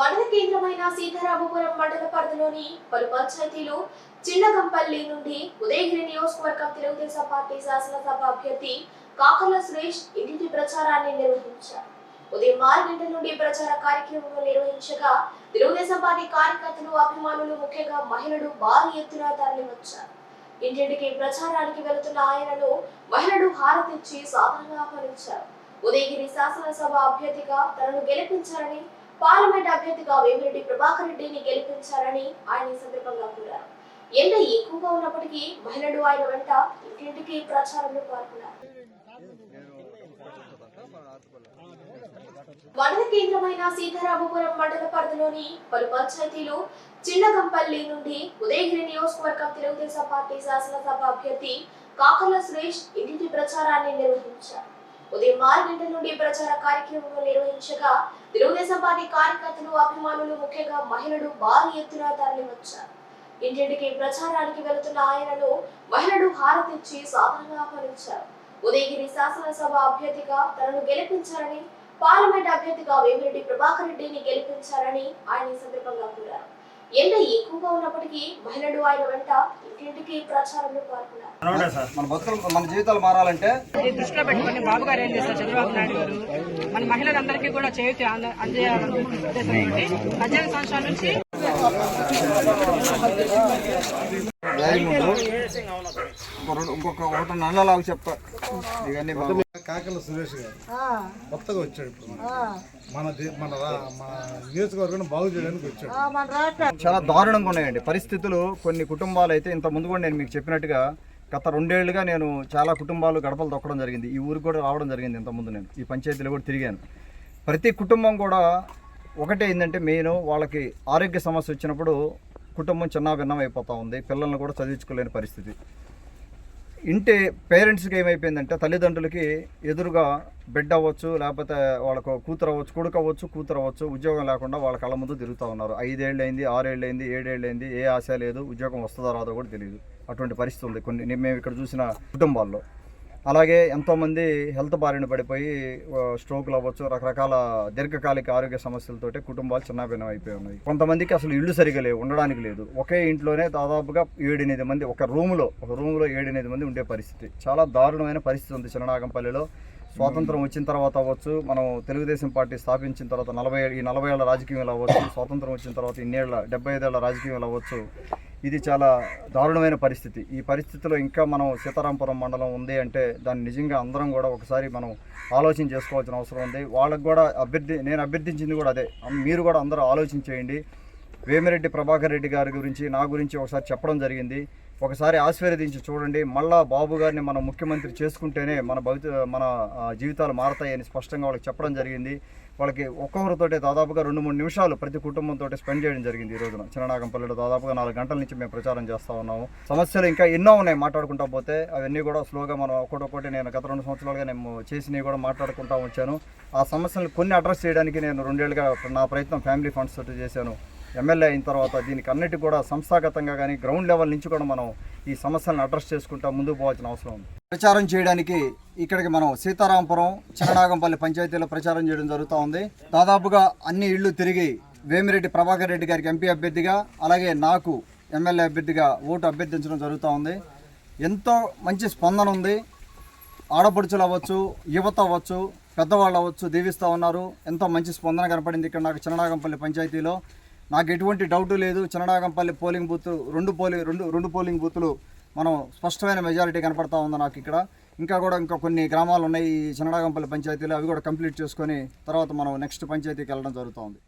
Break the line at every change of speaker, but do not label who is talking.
మండల కేంద్రమైన సీతారామపురం మండల పరిధిలోని పలు పంచాయతీలు చిన్నగంపల్లి నుండి ఉదయగిరి నియోజకవర్గం తెలుగుదేశం పార్టీ శాసనసభ అభ్యర్థి కాకర్ల సురేష్ ఇంటింటి ప్రచారాన్ని నిర్వహించారు. ఉదయం ఆరు గంటల నుండి ప్రచార కార్యక్రమం నిర్వహించగా తెలుగుదేశం పార్టీ కార్యకర్తలు అభిమానులు ముఖ్యంగా మహిళలు భారీ ఎత్తున తరలివచ్చారు ఇంటింటికి ప్రచారానికి వెళుతున్న ఆయనను మహిళలు హారతిచ్చి సాధారణంగా ఆహ్వానించారు ఉదయగిరి శాసనసభ అభ్యర్థిగా తనను గెలిపించారని పార్లమెంట్ అభ్యర్థిగా వేమిరెడ్డి ప్రభాకర్ రెడ్డిని గెలిపించారని ఆయన ఈ సందర్భంగా కోరారు. ఎండ ఎక్కువగా ఉన్నప్పటికీ మహిళలు ఆయన వెంట ఇంటింటికి ప్రచారంలో పాల్గొన్నారు. మండల కేంద్రమైన సీతారామపురం మండల పరిధిలోని పలు పంచాయతీలు చిన్నగంపల్లి నుండి ఉదయగిరి నియోజకవర్గం తెలుగుదేశం పార్టీ శాసనసభ అభ్యర్థి కాకర్ల సురేష్ ఇంటింటి ప్రచారాన్ని నిర్వహించారు. ఉదయం ఆరు గంటల నుండి ప్రచార కార్యక్రమం నిర్వహించగా తెలుగుదేశం పార్టీ కార్యకర్తలు అభిమానులు ముఖ్యంగా మహిళలు భారీ ఎత్తున తరలివచ్చారు. ఇంటింటికి ప్రచారానికి వెళుతున్న ఆయనను మహిళలు హారతిచ్చి సాధారణ ఆహ్వానించారు. ఉదయగిరి శాసనసభ అభ్యర్థిగా తనను గెలిపించారని పార్లమెంట్ అభ్యర్థిగా వేమిరెడ్డి ప్రభాకర్ రెడ్డిని గెలిపించారని ఆయన ఈ సందర్భంగా కోరారు. ఎండ ఎక్కువగా ఉన్నప్పటికీ మహిళలు ఆయన వెంట ఇంటింటికి ప్రచారంలో పాల్గొన్నారు.
మన బతుకులు మన జీవితాలు మారాలంటే
దృష్టిలో పెట్టుకుని బాబు గారు ఏం చేస్తారు చంద్రబాబు నాయుడు గారు మన మహిళలందరికీ కూడా చేయూతి అంద- అందజేయాలనే పద్దెనిమిది సంవత్సరాల నుంచి
ఇంకొక ఒకటి నెలలాగా చెప్తా. ఇవన్నీ బాబు.
కాకల సురేష్ గారు. కొత్తగా వచ్చాడు ఇప్పుడు. మన మన మన నియోజకవర్గం బాగు చేయడానికి వచ్చాడు.
చాలా దారుణంగా ఉన్నాయండి. పరిస్థితులు కొన్ని కుటుంబాలు అయితే ఇంత ముందు కూడా నేను మీకు చెప్పినట్టుగా గత రెండేళ్ళుగా నేను చాలా కుటుంబాలు గడపలు తొక్కడం జరిగింది. ఈ ఊరికి కూడా రావడం జరిగింది ఇంత ముందు నేను. ఈ పంచాయతీలో కూడా తిరిగాను. ప్రతి కుటుంబం కూడా ఒకటే ఏంటంటే మెయిన్ వాళ్ళకి ఆరోగ్య సమస్య వచ్చినప్పుడు కుటుంబం చిన్న భిన్నం అయిపోతూ ఉంది. పిల్లల్ని కూడా చదివించుకోలేని పరిస్థితి. ఇంటి పేరెంట్స్కి ఏమైపోయిందంటే తల్లిదండ్రులకి ఎదురుగా బిడ్డ అవ్వచ్చు లేకపోతే వాళ్ళకు కూతురు అవ్వచ్చు కొడుకు అవ్వచ్చు కూతురు అవ్వచ్చు ఉద్యోగం లేకుండా వాళ్ళ కళ్ళ ముందు తిరుగుతూ ఉన్నారు. ఐదేళ్ళు అయింది ఆరేళ్ళు అయింది ఏడేళ్ళు అయింది ఏ ఆశ లేదు ఉద్యోగం వస్తుందో రాదో కూడా తెలియదు అటువంటి పరిస్థితి ఉంది. కొన్ని నేను- మేము ఇక్కడ చూసిన కుటుంబాల్లో. అలాగే ఎంతోమంది హెల్త్ బారిన పడిపోయి స్ట్రోక్లు అవ్వచ్చు రకరకాల దీర్ఘకాలిక ఆరోగ్య సమస్యలతోటి కుటుంబాలు చిన్నాభిన్నం అయిపోయి ఉన్నాయి. కొంతమందికి అసలు ఇల్లు సరిగా లేవు ఉండడానికి లేదు. ఒకే ఇంట్లోనే దాదాపుగా ఏడెనిమిది మంది ఒక రూములో ఒక రూములో ఏడెనిమిది మంది ఉండే పరిస్థితి. చాలా దారుణమైన పరిస్థితి ఉంది చిన్ననాగంపల్లిలో. స్వాతంత్రం వచ్చిన తర్వాత అవ్వచ్చు మనం తెలుగుదేశం పార్టీ స్థాపించిన తర్వాత నలభై ఈ నలభై ఏళ్ళ రాజకీయాలు అవ్వచ్చు స్వాతంత్రం వచ్చిన తర్వాత ఇన్నేళ్ళ డెబ్బై ఐదేళ్ళ రాజకీయాలు అవ్వచ్చు ఇది చాలా దారుణమైన పరిస్థితి. ఈ పరిస్థితిలో ఇంకా మనం సీతారాంపురం మండలం ఉంది అంటే దాన్ని నిజంగా అందరం కూడా ఒకసారి మనం ఆలోచన చేసుకోవాల్సిన అవసరం ఉంది. వాళ్ళకు కూడా అభ్యర్థి నేను అభ్యర్థించింది కూడా అదే. మీరు కూడా అందరూ ఆలోచించేయండి వేమిరెడ్డి ప్రభాకర్ రెడ్డి గారి గురించి నా గురించి ఒకసారి చెప్పడం జరిగింది. ఒకసారి ఆశీర్వదించి చూడండి. మళ్ళా బాబు గారిని మనం ముఖ్యమంత్రి చేసుకుంటేనే మన భవిత మన జీవితాలు మారతాయని స్పష్టంగా వాళ్ళకి చెప్పడం జరిగింది. వాళ్ళకి ఒక్కొక్కరితోటి దాదాపుగా రెండు మూడు నిమిషాలు ప్రతి కుటుంబంతో స్పెండ్ చేయడం జరిగింది ఈ రోజున. చిన్ననాగంపల్లిలో దాదాపుగా నాలుగు గంటల నుంచి మేము ప్రచారం చేస్తూ ఉన్నాము. సమస్యలు ఇంకా ఎన్నో ఉన్నాయి మాట్లాడుకుంటా పోతే. అవన్నీ కూడా స్లోగా మనం ఒక్కొక్కటి నేను గత రెండు సంవత్సరాలుగా నేను చేసినవి కూడా మాట్లాడుకుంటా వచ్చాను. ఆ సమస్యలను కొన్ని అడ్రస్ చేయడానికి నేను రెండేళ్ళుగా నా ప్రయత్నం ఫ్యామిలీ ఫండ్స్ తోటి చేశాను. ఎమ్మెల్యే అయిన తర్వాత దీనికి అన్నిటి కూడా సంస్థాగతంగా కానీ గ్రౌండ్ లెవెల్ నుంచి కూడా మనం ఈ సమస్యలను అడ్రస్ చేసుకుంటా ముందుకు పోవాల్సిన అవసరం ఉంది. ప్రచారం చేయడానికి ఇక్కడికి మనం సీతారాంపురం చిన్ననాగంపల్లి పంచాయతీలో ప్రచారం చేయడం జరుగుతూ ఉంది. దాదాపుగా అన్ని ఇళ్ళు తిరిగి వేమిరెడ్డి ప్రభాకర్ రెడ్డి గారికి ఎంపీ అభ్యర్థిగా అలాగే నాకు ఎమ్మెల్యే అభ్యర్థిగా ఓటు అభ్యర్థించడం జరుగుతూ ఉంది. ఎంతో మంచి స్పందన ఉంది. ఆడపడుచులు అవ్వచ్చు యువత అవ్వచ్చు పెద్దవాళ్ళు అవ్వచ్చు దీవిస్తూ ఉన్నారు. ఎంతో మంచి స్పందన కనపడింది ఇక్కడ నాకు చిన్ననాగంపల్లి పంచాయతీలో. నాకు ఎటువంటి డౌట్ లేదు. చిన్ననాగంపల్లి పోలింగ్ బూత్ రెండు పోలింగ్ రెండు రెండు పోలింగ్ బూతులు మనం స్పష్టమైన మెజారిటీ కనపడతా ఉంది నాకు ఇక్కడ. ఇంకా కూడా ఇంకా కొన్ని గ్రామాలు ఉన్నాయి ఈ చిన్నడాగంపల్లి పంచాయతీలో. అవి కూడా కంప్లీట్ చేసుకొని తర్వాత మనం నెక్స్ట్ పంచాయతీకి వెళ్ళడం జరుగుతుంది